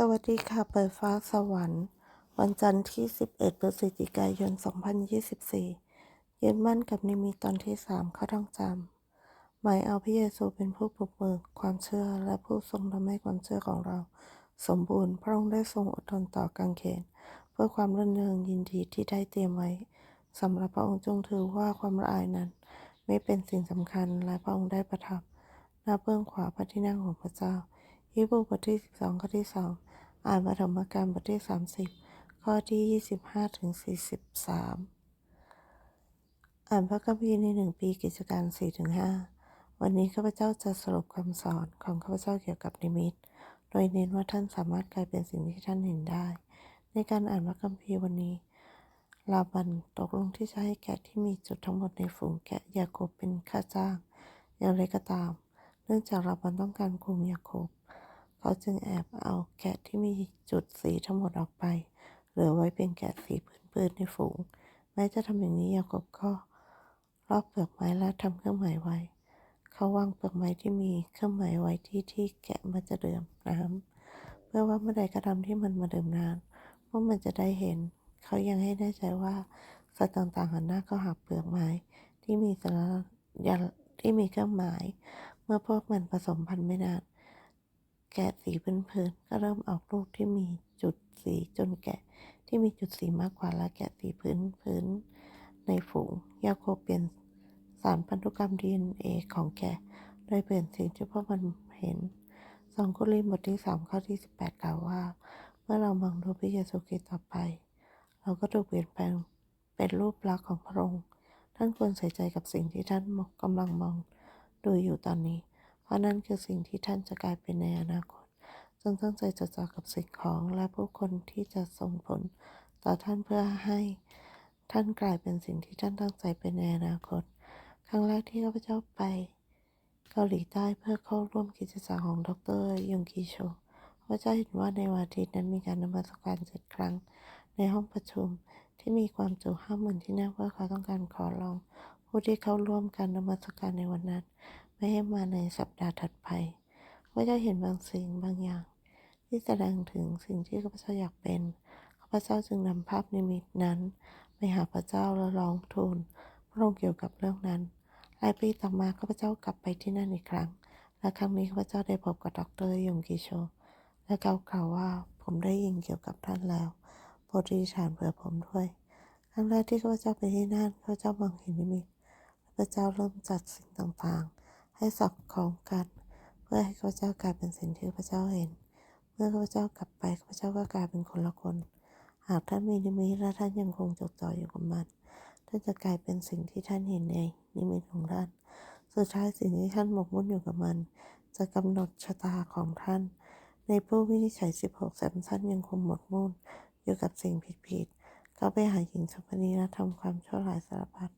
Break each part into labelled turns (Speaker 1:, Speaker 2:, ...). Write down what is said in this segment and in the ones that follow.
Speaker 1: สวัสดีค่ะ เปิดฟ้าสวรรค์ วันจันทร์ที่ 11พฤศจิกายน 2024 ยืนมั่นกับนิมิตตอนที่3ข้อต้องจำหมายเอาพระเยซูเป็นผู้ปลุกเบิกความเชื่อและผู้ทรงทำให้ความเชื่อของเรา สมบูรณ์ พระองค์ได้ทรงอดทนต่อกางเขน เพื่อความรื่นเริงยินดีที่ได้เตรียมไว้สำหรับพระองค์จงถือว่าความละอายนั้น ไม่เป็นสิ่งสำคัญและพระองค์ได้ประทับหน้าเบื้องขวาพระที่นั่งของพระเจ้าฮีบรูบทที่ 12ข้อที่ 2 อ่านปฐมกาลบทที่ 30 ข้อที่ 25ถึง43 อ่านพระคัมภีร์ในหนึ่งปีกิจการ4ถึง5วันนี้ข้าพเจ้าจะสรุปคำสอนของข้าพเจ้าเกี่ยวกับนิมิต โดยเน้นว่าท่านสามารถกลายเป็นสิ่งที่ท่านเห็นได้ ในการอ่านพระคัมภีร์วันนี้ลาบันตกลงที่จะให้แกะที่มีจุดทั้งหมดในฝูงแกะยาโคบเป็นค่าจ้าง อย่างไรก็ตาม เนื่องจากลาบันต้องการคุมยาโคบ เขาจึงแอบเอาแกะที่มีจุดสีทั้งหมดออกไป เหลือไว้เป็นแกะสีพื้นๆในฝูง แม้จะทำอย่างนี้ยาโคบก็รอบเปลือกไม้และทำเครื่องหมายไว้ เขาวางเปลือกไม้ที่มีเครื่องหมายไว้ที่ที่แกะมันจะดื่มน้ำเพื่อว่าเมื่อใดก็ตามที่มันมาดื่มน้ำพวกมันจะได้เห็น เขายังให้แน่ใจว่าสัตว์ต่างๆหันหน้าเข้าหาเปลือกไม้ที่มีสัญลักษณ์ที่มีเครื่องหมาย เมื่อพวกมันผสมพันธุ์ไม่นาน แกะสีพื้นๆก็เริ่มออกลูกที่มีจุดสีจนแกะที่มีจุดสีมากกว่าและแกะสีพื้นพื้นในฝูงยาโคเปลี่ยนสารพันธุกรรม DNA ของแกะโดยเปลี่ยนสิ่งที่พวกมันเห็นสองโครินบทที่สามข้อที่สิบแปดกล่าวว่า เมื่อเรามองดูพระเยซูคริสต์ต่อไป เราก็ถูกเปลี่ยนแปลงเป็นรูปลักษณ์ของพระองค์ท่านควรใส่ใจกับสิ่งที่ท่านกำลังมองดูอยู่ตอนนี้ เพราะนั่นคือสิ่งที่ท่านจะกลายเป็นในอนาคต จงตั้งใจจดจ่อกับสิ่งของและผู้คนที่จะส่งผลต่อท่านเพื่อให้ท่านกลายเป็นสิ่งที่ท่านตั้งใจเป็นในอนาคต ครั้งแรกที่ข้าพเจ้าไป เกาหลีใต้เพื่อเข้าร่วมกิจกรรมของดรยงกีโชพระเจ้าเห็นว่าในวันอาทิตย์นั้นมีการนมัสการเจ็ดครั้ง ในห้องประชุมที่มีความจุห้าหมื่นที่นั่งเพื่อเขาต้องการขอร้อง ผู้ที่เข้าร่วมการนมัสการในวันนั้น ไม่ให้มาในสัปดาห์ถัดไปพระเจ้าเห็นบางสิ่งบางอย่าง ที่แสดงถึงสิ่งที่ข้าพเจ้าอยากเป็น ข้าพเจ้าจึงนำภาพนิมิตนั้น ไปหาพระเจ้าและร้องทูลพระองค์เกี่ยวกับเรื่องนั้น หลายปีต่อมาข้าพเจ้ากลับไปที่นั่นอีกครั้ง และครั้งนี้ข้าพเจ้าได้พบกับดรยงกิโช และกล่ากล่าวว่าผมได้ยินเกี่ยวกับท่านแล้ว โปรดอธิษฐานเผื่อผมด้วย ครั้งแรกที่ข้าพเจ้าไปที่นั่นข้าพเจ้ามองเห็นนิมิต พระเจ้าเริ่มจัดสิ่งต่างๆ ให้สอดคล้องกัน เพื่อให้ข้าพเจ้ากลายเป็นสิ่งที่ข้าพเจ้าเห็น เมื่อข้าพเจ้ากลับไปข้าพเจ้าก็กลายเป็นคนละคน หากท่านมีนิมิตและท่านยังคงจดจ่ออยู่กับมันท่านจะกลายเป็นสิ่งที่ท่านเห็นในนิมิตของท่าน สุดท้ายสิ่งที่ท่านหมกมุ่นอยู่กับมัน จะกำหนดชะตาของท่าน ในผู้วินิจฉัย 16แซมสันยังคงหมกมุ่นอยู่กับสิ่งผิดๆเขาไปหาหญิงสมปนีและทำความชั่วร้ายสารพัด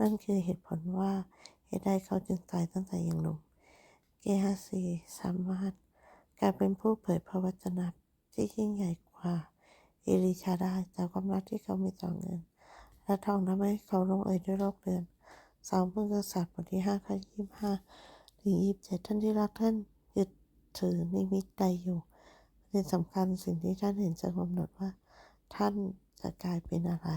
Speaker 1: นั่นคือเหตุผลว่า เหตุใดเขาจึงตายตั้งแต่ยังหนุ่ม เกฮาซีสามารถกลายเป็นผู้เผยพระวจนะที่ยิ่งใหญ่กว่าเอลิชาได้จากความรักที่เขามีต่อเงิน และทองทำให้เขาลงเอยด้วยโรคเรือนสองพุทธศาสตร์บทที่ห้าข้อยี่สิบห้าถึงยี่สิบเจ็ดท่านที่รักท่านยึดถือนิมิตใดอยู่เด็นสำคัญสิ่งที่ท่านเห็นจะกำหนดว่า ท่านจะกลายเป็นอะไร